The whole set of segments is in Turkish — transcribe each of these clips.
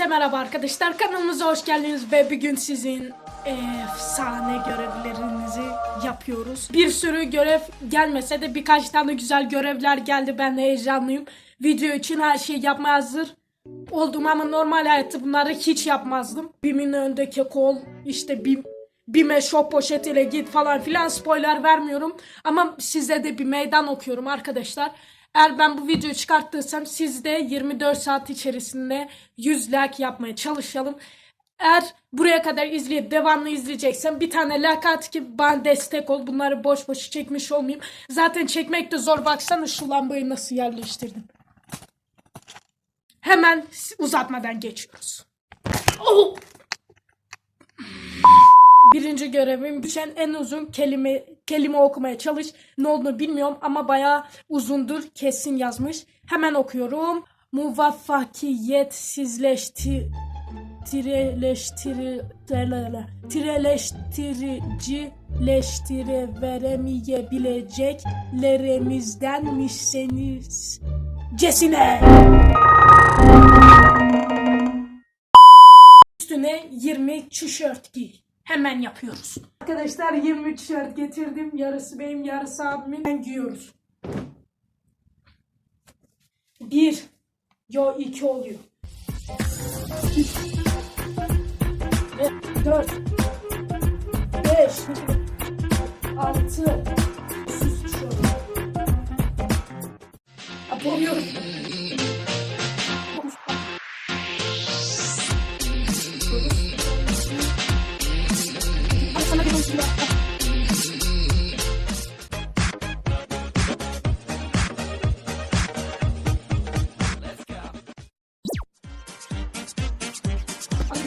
Hepinize merhaba arkadaşlar. Kanalımıza hoş geldiniz ve bugün sizin efsane görevlerinizi yapıyoruz. Bir sürü görev gelmese de birkaç tane güzel görevler geldi. Ben de heyecanlıyım. Video için her şeyi yapmaya hazır oldum ama normal hayatta bunları hiç yapmazdım. Bim'in öndeki kol, işte Bim Bime shop poşetiyle git falan filan spoiler vermiyorum. Ama size de bir meydan okuyorum arkadaşlar. Eğer ben bu videoyu çıkarttıysam siz de 24 saat içerisinde 100 like yapmaya çalışalım. Eğer buraya kadar izleyip devamlı izleyeceksen bir tane like at ki bana destek ol. Bunları boş boş çekmiş olmayayım. Zaten çekmek de zor. Baksana şu lambayı nasıl yerleştirdim. Hemen uzatmadan geçiyoruz. Oh! Birinci görevim düşen en uzun kelime kelime okumaya çalış. Ne olduğunu bilmiyorum ama bayağı uzundur. Kesin yazmış. Hemen okuyorum. Muvaffakiyetsizleşti tireleştiri tirele- tireleştiricileştiremeyebileceklerimizdenmişseniz cesine. Üstüne 20 tişört giy. Hemen yapıyoruz. Arkadaşlar 20 tişört getirdim. Yarısı benim, yarısı abimin. Hemen giyiyoruz. Bir. Yo iki oluyor. Ve dört. Beş. Altı. Sus. Yapamıyorum.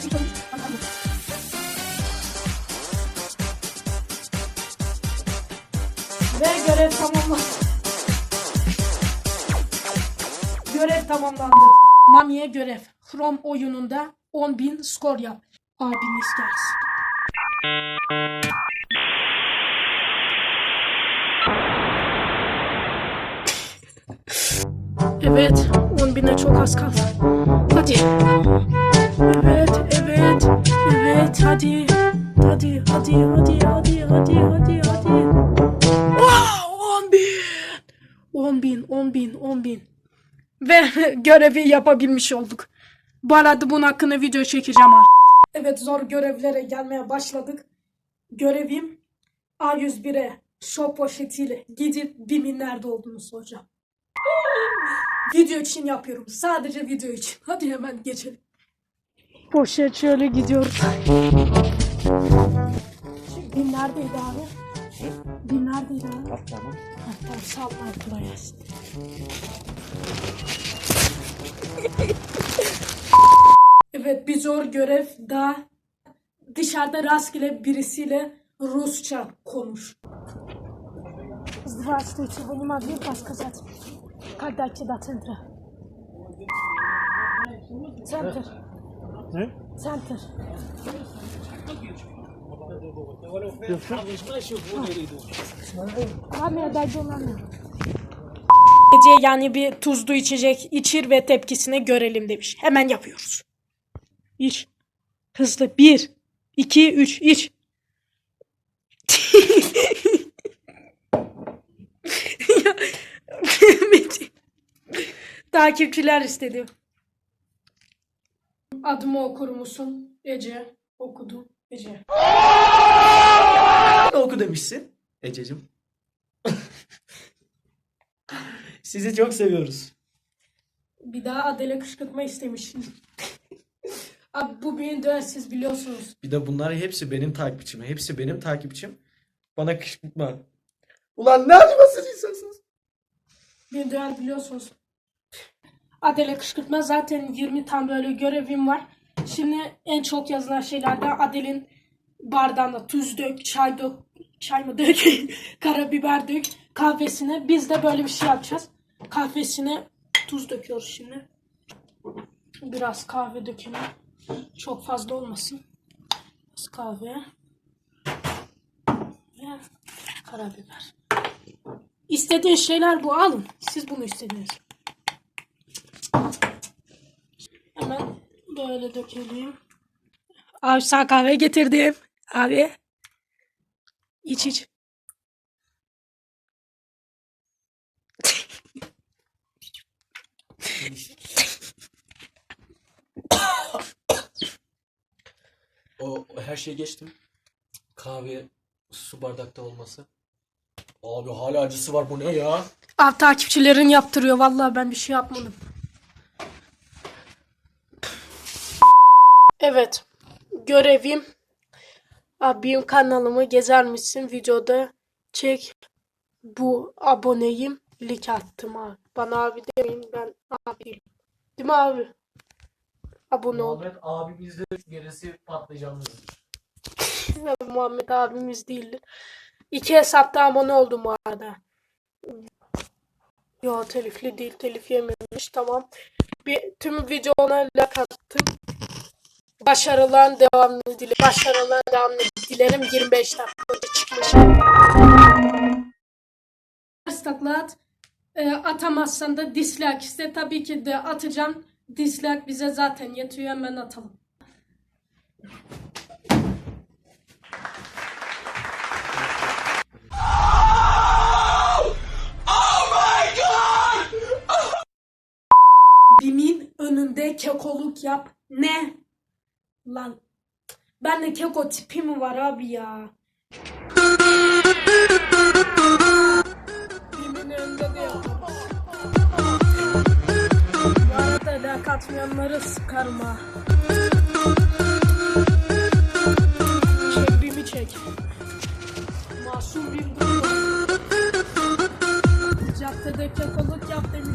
Ve görev tamamlandı. Görev tamamlandı. Mami'ye görev. Chrome oyununda 10.000 skor yap. Abiniz gelsin. Evet, 10 bine çok az kaldı. Hadi. Evet, evet, evet, hadi. Hadi, hadi, hadi, hadi, hadi, hadi, hadi. Wow, 10 bin. 10 bin, 10 bin, 10 bin. Ve görevi yapabilmiş olduk. Bu arada bunun hakkında video çekeceğim artık. Evet, zor görevlere gelmeye başladık. Görevim A101'e shop poşetiyle gidip BİM'in nerede olduğunu soracağım. Video için yapıyorum. Sadece video için. Hadi hemen geçelim. Poşet şöyle gidiyoruz. Bin neredeydi abi? Bin neredeydi abi? Ha, tamam sağ ol abi kolay gelsin. Evet bir zor görev daha dışarıda rastgele birisiyle Rusça konuş. Здравствуйте, вы не могли бы сказать, как дойти до центра? Центр. Центр. Ne? Center. Gece yani bir tuzlu içecek içir ve tepkisini görelim demiş. Hemen yapıyoruz. İç. Hızlı. Bir, iki, üç. iç. Takipçiler istedi. Adımı okur musun? Ece. Okudum. Ece. Ne oku demişsin Ececiğim. Sizi çok seviyoruz. Bir daha Adele kışkırtma istemişsin. Abi bu beni döver siz biliyorsunuz. Bir de bunlar hepsi benim takipçim. Hepsi benim takipçim. Bana kışkırtma. Ulan ne acımasız insansınız. Beni döver biliyorsunuz. Adele kışkırtma zaten 20 tane böyle görevim var. Şimdi en çok yazılan şeylerden Adele'in bardağına tuz dök, çay dök, çay mı dök, karabiber dök, kahvesine. Biz de böyle bir şey yapacağız. Kahvesine tuz döküyoruz şimdi. Biraz kahve dökelim. Çok fazla olmasın. Biraz kahve. Ve karabiber. İstediğin şeyler bu alın. Siz bunu istediniz. Hemen Böyle dökelim. Abi sana kahve getirdim. Abi. İç iç. O her şeyi geçtim. Kahve su bardakta olması. Abi hala acısı var bu ne ya? Abi takipçilerin yaptırıyor. Vallahi ben bir şey yapmadım. Evet. Görevim. Abim kanalımı gezer misin? Videoda çek. Bu aboneyim. Lik attım abi. Bana abi demeyin ben abi değilim. Değil mi abi? Abone ol. Muhammed abimizde gerisi patlıcanlıdır. Muhammed abimiz değildir. İki hesapta abone oldum bu arada. Yo telifli değil. Telif yememiş. Tamam. Bir, tüm videolarına like attım. Başarılar devamını dilerim. Başarılar devamını dilerim. 25 dakika önce çıkmış. Taklat. E, atamazsan da dislike iste. Tabii ki de atacağım. Dislike bize zaten yetiyor. Hemen atalım. Önünde kekoluk yap. Ne? Lan. Ben de keko tipi mi var abi ya? Bimin önünde ha. Çek. Masum bir durum. Caddede kekoluk yap demişsiniz.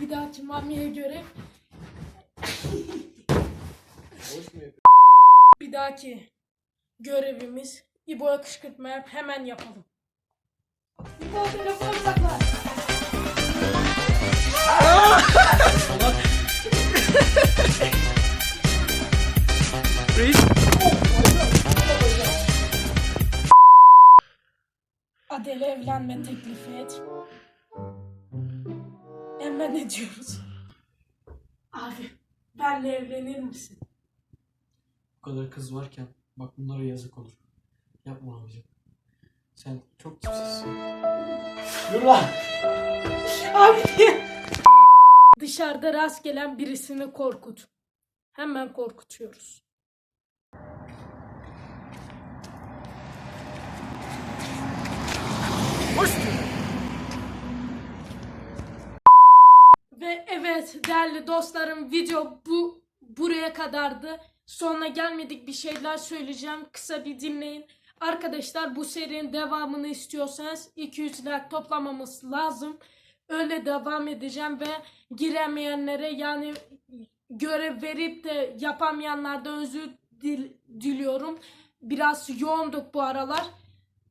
Bir dahaki mamiye göre bir dahaki görevimiz İbo'ya kışkırtma yap hemen yapalım. İbo telefon sakla. Adele evlenme teklifi et. Hemen ne diyoruz? Abi benle evlenir misin? Bu kadar kız varken bak bunlara yazık olur. Yapma abicim. Sen çok tipsizsin. Yürü lan. Abi Dışarıda rast gelen birisini korkut. Hemen korkutuyoruz. Ve evet değerli dostlarım video bu buraya kadardı. Sonra gelmedik bir şeyler söyleyeceğim. Kısa bir dinleyin. Arkadaşlar bu serinin devamını istiyorsanız 200 like toplamamız lazım. Öyle devam edeceğim ve giremeyenlere yani görev verip de yapamayanlardan özür dil- diliyorum. Biraz yoğunduk bu aralar.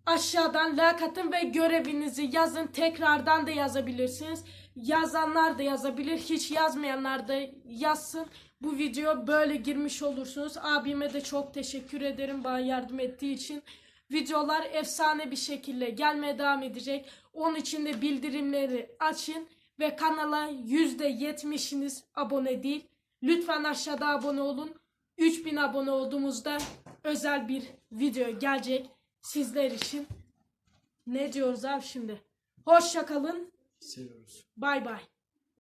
Aşağıdan like atın ve görevinizi yazın. Tekrardan da yazabilirsiniz. Yazanlar da yazabilir. Hiç yazmayanlar da yazsın. Bu video böyle girmiş olursunuz. Abime de çok teşekkür ederim bana yardım ettiği için. Videolar efsane bir şekilde gelmeye devam edecek. Onun için de bildirimleri açın ve kanala %70'iniz abone değil. Lütfen aşağıda abone olun. 3000 abone olduğumuzda özel bir video gelecek sizler için. Ne diyoruz abi şimdi? Hoşça kalın. Seviyoruz. Bay bay.